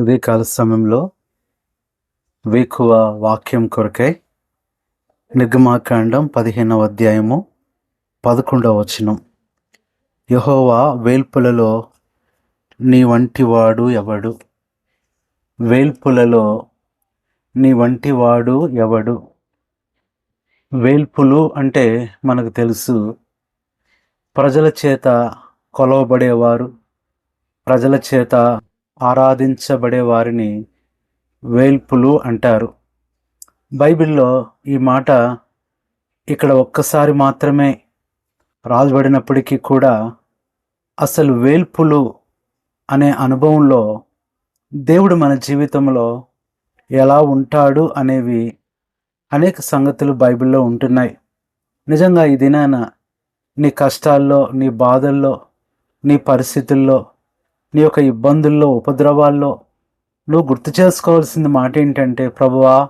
ఉదయకాల సమయంలో వేకువ వాక్యం కొరకై నిర్గమాకాండం పదిహేనవ అధ్యాయము పదకొండవ వచనం. యహోవా వేల్పులలో నీ వంటివాడు ఎవడు? వేల్పులలో నీ వంటివాడు ఎవడు? వేల్పులు అంటే మనకు తెలుసు ప్రజల చేత కొలవబడేవారు ప్రజల చేత ఆరాధించబడే వారిని వేల్పులు అంటారు. బైబిల్లో ఈ మాట ఇక్కడ ఒక్కసారి మాత్రమే రాజబడినప్పటికీ కూడా అసలు వేల్పులు అనే అనుభవంలో దేవుడు మన జీవితంలో ఎలా ఉంటాడు అనేవి అనేక సంగతులు బైబిల్లో ఉంటున్నాయి. నిజంగా ఈ దినాన నీ కష్టాల్లో నీ బాధల్లో నీ పరిస్థితుల్లో నీ యొక్క ఇబ్బందుల్లో ఉపద్రవాల్లో నువ్వు గుర్తు చేసుకోవాల్సిన మాట ఏంటంటే ప్రభువా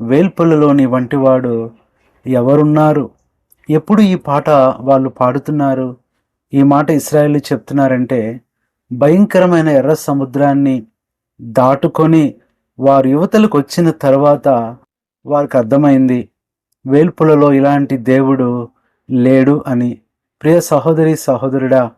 వేల్పులలో వంటివాడు ఎవరున్నారు? ఎప్పుడు ఈ పాట వాళ్ళు పాడుతున్నారు? ఈ మాట ఇస్రాయేల్ చెప్తున్నారంటే భయంకరమైన ఎర్ర సముద్రాన్ని దాటుకొని వారు యువతలకు వచ్చిన తర్వాత వారికి అర్థమైంది వేల్పులలో ఇలాంటి దేవుడు లేడు అని. ప్రియ సహోదరి సహోదరుడా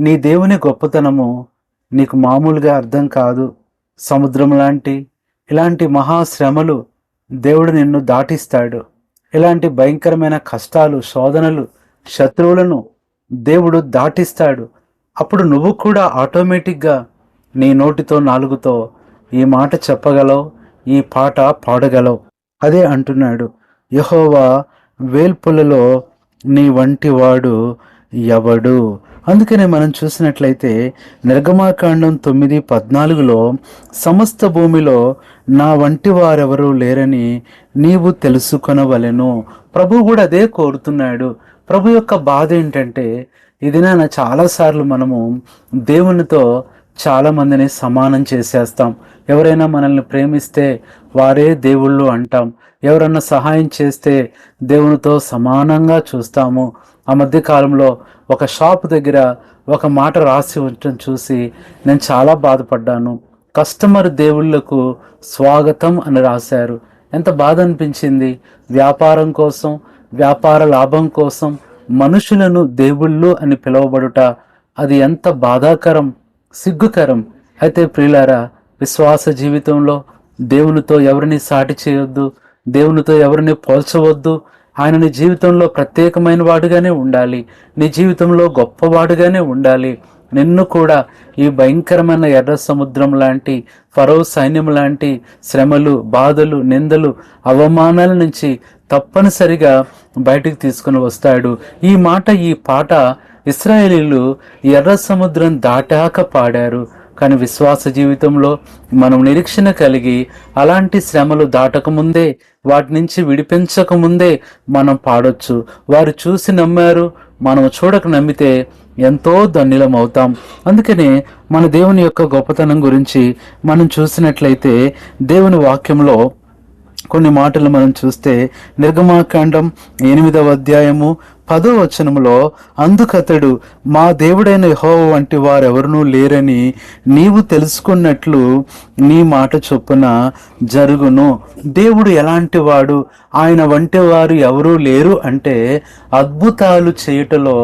నీ దేవుని గొప్పతనము నీకు మామూలుగా అర్థం కాదు. సముద్రం లాంటి ఇలాంటి మహాశ్రమలు దేవుడు నిన్ను దాటిస్తాడు. ఇలాంటి భయంకరమైన కష్టాలు శోధనలు శత్రువులను దేవుడు దాటిస్తాడు. అప్పుడు నువ్వు కూడా ఆటోమేటిక్గా నీ నోటితో నాలుగుతో ఈ మాట చెప్పగలవు ఈ పాట పాడగలవు. అదే అంటున్నాడు యహోవా వేల్పులలో నీ వంటి వాడు ఎవడు? అందుకనే మనం చూసినట్లయితే నిర్గమాకాండం తొమ్మిది పద్నాలుగులో సమస్త భూమిలో నా వంటి వారెవరూ లేరని నీవు తెలుసుకొనవలెను. ప్రభు కూడా అదే కోరుతున్నాడు. ప్రభు యొక్క బాధ ఏంటంటే ఇది నా చాలాసార్లు మనము దేవునితో చాలా మందిని సమానం చేసేస్తాం. ఎవరైనా మనల్ని ప్రేమిస్తే వారే దేవుళ్ళు అంటాం. ఎవరన్నా సహాయం చేస్తే దేవునితో సమానంగా చూస్తాము. ఆ మధ్య కాలంలో ఒక షాప్ దగ్గర ఒక మాట రాసి ఉండటం చూసి నేను చాలా బాధపడ్డాను. కస్టమర్ దేవుళ్ళకు స్వాగతం అని రాశారు. ఎంత బాధ అనిపించింది? వ్యాపారం కోసం వ్యాపార లాభం కోసం మనుషులను దేవుళ్ళు అని పిలువబడుట అది ఎంత బాధాకరం సిగ్గుకరం. అయితే ప్రియులారా విశ్వాస జీవితంలో దేవునితో ఎవరిని సాటి చేయొద్దు? దేవునితో ఎవరిని పోల్చవద్దు? ఆయన నీ జీవితంలో ప్రత్యేకమైన వాడుగానే ఉండాలి. నీ జీవితంలో గొప్పవాడుగానే ఉండాలి. నిన్ను కూడా ఈ భయంకరమైన ఎర్ర సముద్రం లాంటి ఫరో సైన్యం లాంటి శ్రమలు బాధలు నిందలు అవమానాల నుంచి తప్పనిసరిగా బయటికి తీసుకుని వస్తాడు. ఈ మాట ఈ పాట ఇస్రాయేలీలు ఎర్ర సముద్రం దాటాక పాడారు. కానీ విశ్వాస జీవితంలో మనం నిరీక్షణ కలిగి అలాంటి శ్రమలు దాటకముందే వాటి నుంచి విడిపించకముందే మనం పాడొచ్చు. వారు చూసి నమ్మారు మనం చూడక నమ్మితే ఎంతో ధన్యులం అవుతాం అందుకనే మన దేవుని యొక్క గొప్పతనం గురించి మనం చూసినట్లయితే దేవుని వాక్యంలో కొన్ని మాటలు మనం చూస్తే నిర్గమాకాండం ఎనిమిదవ అధ్యాయము పదో వచనములో అందుకతడు మా దేవుడైన యెహోవా వంటి వారెవరునూ లేరని నీవు తెలుసుకున్నట్లు నీ మాట చొప్పున జరుగును. దేవుడు ఎలాంటి వాడు? ఆయన వంటి వారు ఎవరూ లేరు అంటే అద్భుతాలు చేయుటలో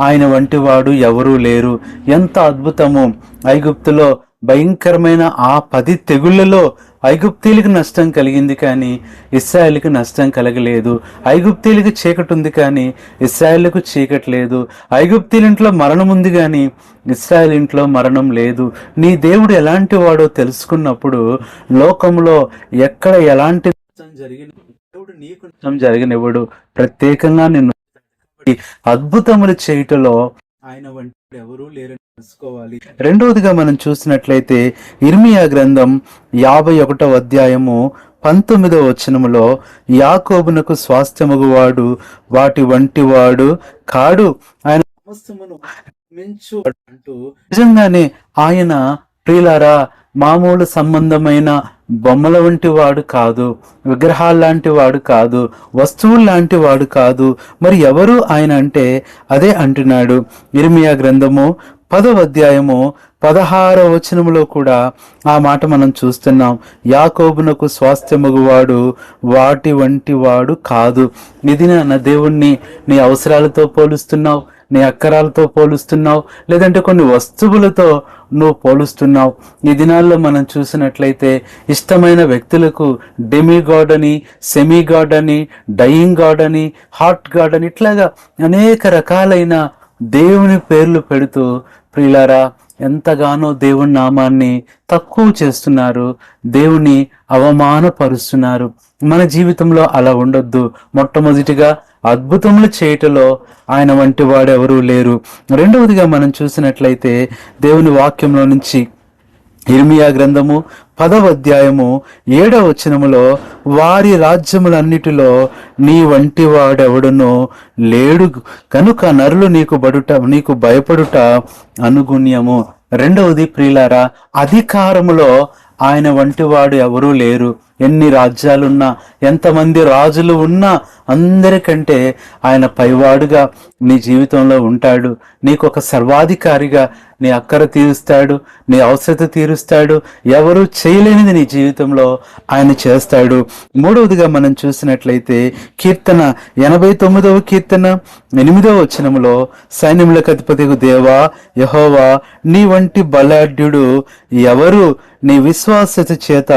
ఆయన వంటి వాడు ఎవరూ లేరు. ఎంత అద్భుతము! ఐగుప్తులో భయంకరమైన ఆ పది తెగుళ్ళలో ఐగుప్తీలకు నష్టం కలిగింది కానీ ఇస్రాయల్కి నష్టం కలగలేదు. ఐగుప్తీలకు చీకటి ఉంది కానీ ఇస్రాయల్కు చీకటి లేదు. ఐగుప్తీల ఇంట్లో మరణం ఉంది కానీ ఇస్రాయల్ ఇంట్లో మరణం లేదు. నీ దేవుడు ఎలాంటి వాడో తెలుసుకున్నప్పుడు లోకంలో ఎక్కడ ఎలాంటి నష్టం జరిగిన దేవుడు నీకు నష్టం జరిగినవాడు ప్రత్యేకంగా నిన్ను అద్భుతములు చేయుటలో ఆయన వంటి ఎవరూ లేరని తెలుసుకోవాలి. రెండవదిగా మనం చూసినట్లయితే ఇర్మియా గ్రంథం యాభై ఒకటవ అధ్యాయము పంతొమ్మిదవ వచనములో యాకోబునకు స్వాస్థ్యమగు వాడు వాటి వంటి వాడు కాడు. ఆయన సమస్తమును మించు అంటూ నిజంగానే ఆయన ప్రియులారా మామూలు సంబంధమైన బొమ్మల వంటి వాడు కాదు విగ్రహాల లాంటి వాడు కాదు వస్తువులు లాంటి వాడు కాదు. మరి ఎవరు ఆయన అంటే? అదే అంటున్నాడు ఇర్మియా గ్రంథము పదవ అధ్యాయము పదహార వచనములో కూడా ఆ మాట మనం చూస్తున్నాం. యాకోబునకు స్వాస్థ్యమగువాడు వాటి వంటి వాడు కాదు. ఇది నా దేవుణ్ణి నీ అవసరాలతో పోలుస్తున్నావు. నీ అక్కరాలతో పోలుస్తున్నావు లేదంటే కొన్ని వస్తువులతో నువ్వు పోలుస్తున్నావు. ఈ దినాల్లో మనం చూసినట్లయితే ఇష్టమైన వ్యక్తులకు డెమీ గాడ్ అని సెమీ గాడ్ అని డయింగ్ గాడ్ అని హాట్ గాడ్ అని ఇట్లాగా అనేక రకాలైన దేవుని పేర్లు పెడుతూ ప్రియులారా ఎంతగానో దేవుని నామాన్ని తక్కువ చేస్తున్నారు. దేవుని అవమానపరుస్తున్నారు. మన జీవితంలో అలా ఉండొద్దు. మొట్టమొదటిగా అద్భుతములు చేయటంలో ఆయన వంటి వాడు ఎవరూ లేరు. రెండవదిగా మనం చూసినట్లయితే దేవుని వాక్యంలో నుంచి ఇర్మియా గ్రంథము పదవ అధ్యాయము ఏడవ వచనములో వారి రాజ్యములన్నిటిలో నీ వంటి వాడెవడునో లేడు. కనుక నరులు నీకు బడుట నీకు భయపడుట అనుగుణ్యము. రెండవది ప్రియులారా అధికారములో ఆయన వంటివాడు ఎవరూ లేరు. ఎన్ని రాజ్యాలున్నా ఎంతమంది రాజులు ఉన్నా అందరికంటే ఆయన పైవాడుగా నీ జీవితంలో ఉంటాడు. నీకు ఒక సర్వాధికారిగా నీ అక్కర తీరుస్తాడు నీ అవసరత తీరుస్తాడు. ఎవరు చేయలేనిది నీ జీవితంలో ఆయన చేస్తాడు. మూడవదిగా మనం చూసినట్లయితే కీర్తన ఎనభై తొమ్మిదవ కీర్తన ఎనిమిదవ వచనములో సైన్యములకు అధిపతికు దేవా యహోవా నీ వంటి బలాఢ్యుడు ఎవరు? నీ విశ్వాసత చేత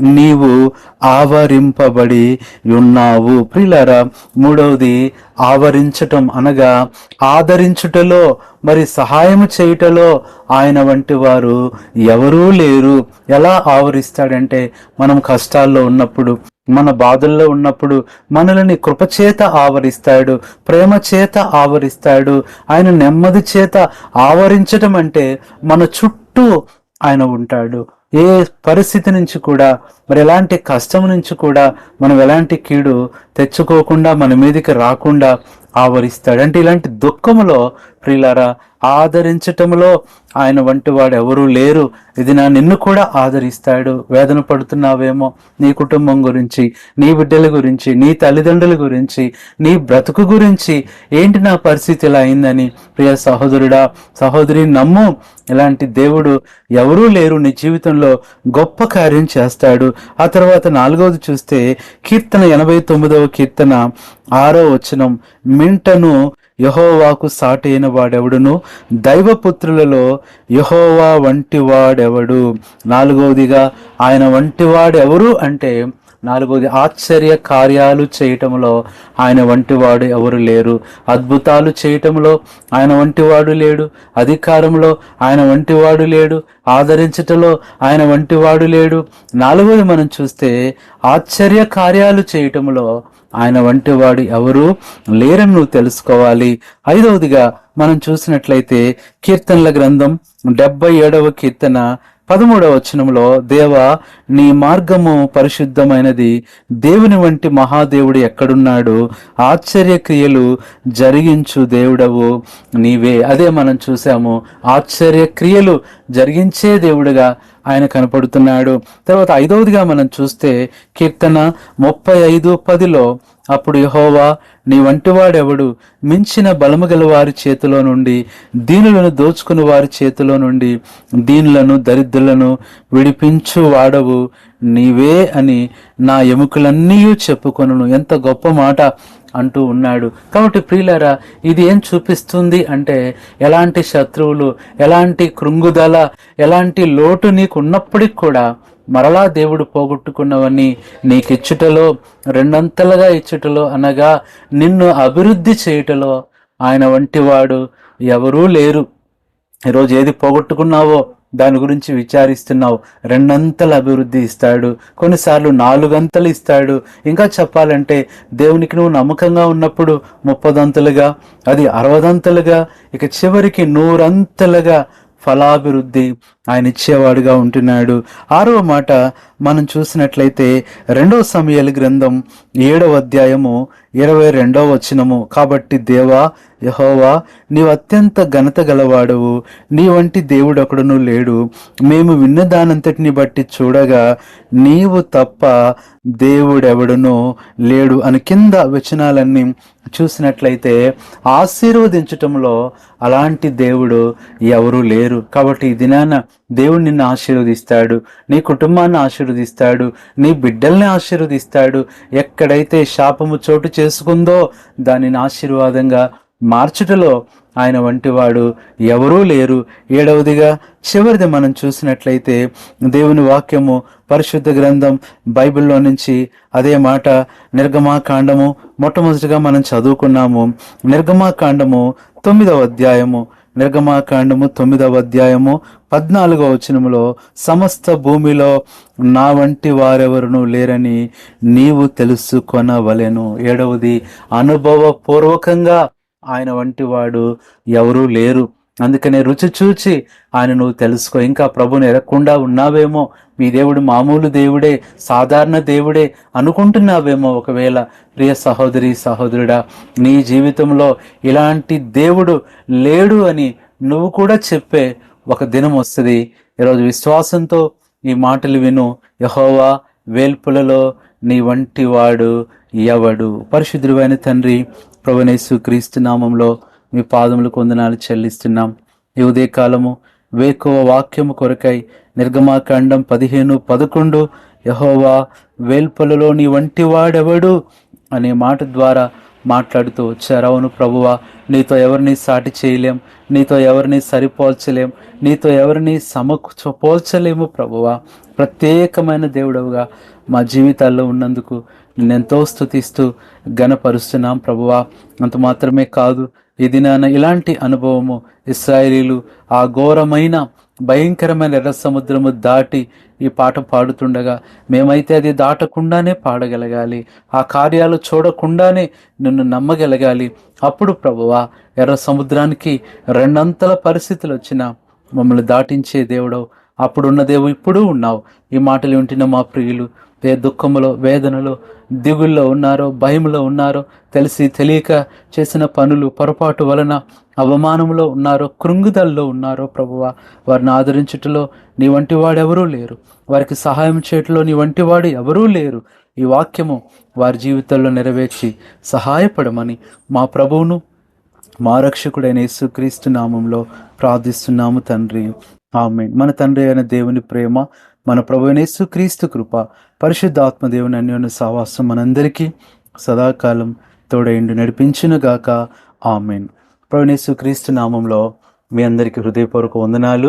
నీవు ఆవరింపబడి ఉన్నావు. ప్రిలరా మూడవది ఆవరించటం అనగా ఆదరించుటలో మరి సహాయం చేయుటలో ఆయన వంటి వారు ఎవరూ లేరు. ఎలా ఆవరిస్తాడంటే మనం కష్టాల్లో ఉన్నప్పుడు మన బాధల్లో ఉన్నప్పుడు మనల్ని కృపచేత ఆవరిస్తాడు ప్రేమ చేత ఆవరిస్తాడు. ఆయన నెమ్మది చేత ఆవరించటం అంటే మన చుట్టూ ఆయన ఉంటాడు. ఏ పరిస్థితి నుంచి కూడా మరి ఎలాంటి కష్టం నుంచి కూడా మనం ఎలాంటి కీడు తెచ్చుకోకుండా మన మీదకి రాకుండా ఆవరిస్తాడు. అంటే ఇలాంటి దుఃఖములో ప్రియులారా ఆదరించటంలో ఆయన వంటి వాడు ఎవరూ లేరు. ఇది నా నిన్ను కూడా ఆదరిస్తాడు. వేదన పడుతున్నావేమో నీ కుటుంబం గురించి నీ బిడ్డల గురించి నీ తల్లిదండ్రుల గురించి నీ బ్రతుకు గురించి. ఏంటి నా పరిస్థితి ఇలా అయిందని? ప్రియ సహోదరుడా సహోదరి నమ్ము. ఇలాంటి దేవుడు ఎవరూ లేరు. నీ జీవితంలో గొప్ప కార్యం చేస్తాడు. ఆ తర్వాత నాలుగవది చూస్తే కీర్తన ఎనభై తొమ్మిదవ కీర్తన ఆరో వచనం మింటను యహోవాకు సాటైన వాడెవడును? దైవపుత్రులలో యహోవా వంటి వాడెవడు? నాలుగవదిగా ఆయన వంటి వాడెవరు అంటే నాలుగవది ఆశ్చర్య కార్యాలు చేయటంలో ఆయన వంటివాడు ఎవరు లేరు. అద్భుతాలు చేయటంలో ఆయన వంటివాడు లేడు. అధికారంలో ఆయన వంటివాడు లేడు. ఆదరించటంలో ఆయన వంటివాడు లేడు. నాలుగవది మనం చూస్తే ఆశ్చర్య కార్యాలు చేయటంలో ఆయన వంటి వాడు ఎవరు లేరని నువ్వు తెలుసుకోవాలి. ఐదవదిగా మనం చూసినట్లయితే కీర్తనల గ్రంథం డెబ్బై ఏడవ కీర్తన పదమూడవ వచనంలో దేవ నీ మార్గము పరిశుద్ధమైనది. దేవుని వంటి మహాదేవుడు ఎక్కడున్నాడు? ఆశ్చర్య క్రియలు జరిగించు దేవుడవు నీవే. అదే మనం చూసాము. ఆశ్చర్య క్రియలు జరిగించే దేవుడుగా ఆయన కనపడుతున్నాడు. తర్వాత ఐదవదిగా మనం చూస్తే కీర్తన ముప్పై ఐదు పదిలో అప్పుడు యహోవా నీ వంటివాడెవడు మించిన బలము గల వారి చేతిలో నుండి దీనులను దోచుకుని వారి చేతిలో నుండి దీనులను దరిద్రులను విడిపించు వాడవు. నీవే అని నా ఎముకలన్నీ చెప్పుకొను ఎంత గొప్ప మాట అంటూ ఉన్నాడు. కాబట్టి ప్రియులరా ఇది ఏం చూపిస్తుంది అంటే ఎలాంటి శత్రువులు ఎలాంటి కృంగుదల ఎలాంటి లోటు నీకు ఉన్నప్పటికి కూడా మరలా దేవుడు పోగొట్టుకున్నవన్నీ నీకు ఇచ్చుటలో రెండంతలుగా ఇచ్చుటలో అనగా నిన్ను అభివృద్ధి చేయుటలో ఆయన వంటివాడు ఎవరూ లేరు. ఈరోజు ఏది పోగొట్టుకున్నావో దాని గురించి విచారిస్తున్నావు. రెండంతల అభివృద్ధి ఇస్తాడు. కొన్నిసార్లు నాలుగంతలు ఇస్తాడు. ఇంకా చెప్పాలంటే దేవునికి నువ్వు నమ్మకంగా ఉన్నప్పుడు ముప్పదంతలుగా అది అరవదంతలుగా ఇక చివరికి నూరంతలుగా ఫలాభివృద్ధి ఆయన ఇచ్చేవాడుగా ఉంటున్నాడు. ఆరవ మాట మనం చూసినట్లయితే రెండవ సమయాల గ్రంథం ఏడవ అధ్యాయము ఇరవై రెండవ వచనము. కాబట్టి దేవా యహోవా నీవు అత్యంత ఘనత గలవాడవు. నీ వంటి దేవుడొకడును లేడు. మేము విన్న దానంతటిని బట్టి చూడగా నీవు తప్ప దేవుడెవడునో లేడు అని కింద వచనాలన్నీ చూసినట్లయితే ఆశీర్వదించటంలో అలాంటి దేవుడు ఎవరూ లేరు. కాబట్టి ఈ దినాన దేవుడు నిన్ను ఆశీర్వదిస్తాడు నీ కుటుంబాన్ని ఆశీర్వదిస్తాడు నీ బిడ్డల్ని ఆశీర్వదిస్తాడు. ఎక్కడైతే శాపము చోటు చేసుకుందో దానిని ఆశీర్వాదంగా మార్చుటలో ఆయన వంటివాడు ఎవరూ లేరు. ఏడవదిగా చివరిది మనం చూసినట్లయితే దేవుని వాక్యము పరిశుద్ధ గ్రంథం బైబిల్లో నుంచి అదే మాట నిర్గమాకాండము మొట్టమొదటిగా మనం చదువుకున్నాము. నిర్గమాకాండము తొమ్మిదవ అధ్యాయము నిర్గమాకాండము తొమ్మిదవ అధ్యాయము పద్నాలుగవ వచనములో సమస్త భూమిలో నా వంటి వారెవరును లేరని నీవు తెలుసుకొనవలెను. ఏడవది అనుభవపూర్వకంగా ఆయన వంటి వాడు ఎవరూ లేరు. అందుకనే రుచి చూచి ఆయన నువ్వు తెలుసుకో. ఇంకా ప్రభుని ఎరగకుండా ఉన్నావేమో? మీ దేవుడు మామూలు దేవుడే సాధారణ దేవుడే అనుకుంటున్నావేమో ఒకవేళ? ప్రియ సహోదరి సహోదరుడా నీ జీవితంలో ఇలాంటి దేవుడు లేడు అని నువ్వు కూడా చెప్పే ఒక దినం వస్తుంది. ఈరోజు విశ్వాసంతో ఈ మాటలు విను. యహోవా వేల్పులలో నీ వంటి వాడు ఎవడు? పరిశుద్ధుడైన తండ్రి ప్రభునేసు క్రీస్తు నామంలో మీ పాదములు కొందనాలు చెల్లిస్తున్నాం. ఈ ఉదయకాలము వేకువ వాక్యము కొరకై నిర్గమాకాండం పదిహేను పదకొండు యహోవా వేల్పలలో నీ వంటి వాడెవడు? అనే మాట ద్వారా మాట్లాడుతూ వచ్చారు. అవును ప్రభువా నీతో ఎవరిని సాటి చేయలేం నీతో ఎవరిని సరిపోల్చలేం నీతో ఎవరిని సమకు పోల్చలేము ప్రభువా. ప్రత్యేకమైన దేవుడవుగా మా జీవితాల్లో ఉన్నందుకు నిన్నెంతో స్థుతిస్తూ ఘనపరుస్తున్నాం ప్రభువా. అంత మాత్రమే కాదు ఈ దినాన ఇలాంటి అనుభవము ఇస్రాయేలీలు ఆ ఘోరమైన భయంకరమైన ఎర్ర సముద్రము దాటి ఈ పాట పాడుతుండగా మేమైతే అది దాటకుండానే పాడగలగాలి ఆ కార్యాలు చూడకుండానే నిన్ను నమ్మగలగాలి. అప్పుడు ప్రభువా ఎర్ర సముద్రానికి రెండంతల పరిస్థితులు వచ్చినా మమ్మల్ని దాటించే దేవుడవు. అప్పుడున్న దేవు ఇప్పుడు ఉన్నావు. ఈ మాటలు వింటున్న మా ప్రియులు దుఃఖములో వేదనలో దిగుల్లో ఉన్నారో భయంలో ఉన్నారో తెలిసి తెలియక చేసిన పనులు పొరపాటు వలన అవమానంలో ఉన్నారో కృంగుదల్లో ఉన్నారో ప్రభువ వారిని ఆదరించుటలో నీ వంటి వాడెవరూ ఎవరూ లేరు. వారికి సహాయం చేయటంలో నీ వంటి వాడు ఎవరూ లేరు. ఈ వాక్యము వారి జీవితంలో నెరవేర్చి సహాయపడమని మా ప్రభువును మా రక్షకుడైన యేసుక్రీస్తు నామంలో ప్రార్థిస్తున్నాము తండ్రి. ఆమె మన తండ్రి అయిన దేవుని ప్రేమ మన ప్రభునేసు క్రీస్తు కృప పరిశుద్ధాత్మదేవుని అన్యోన్య సహవాసం మనందరికీ సదాకాలం తోడైండు నడిపించునుగాక ఆమెన్. ప్రభునేసు క్రీస్తు నామంలో మీ అందరికీ హృదయపూర్వక వందనాలు.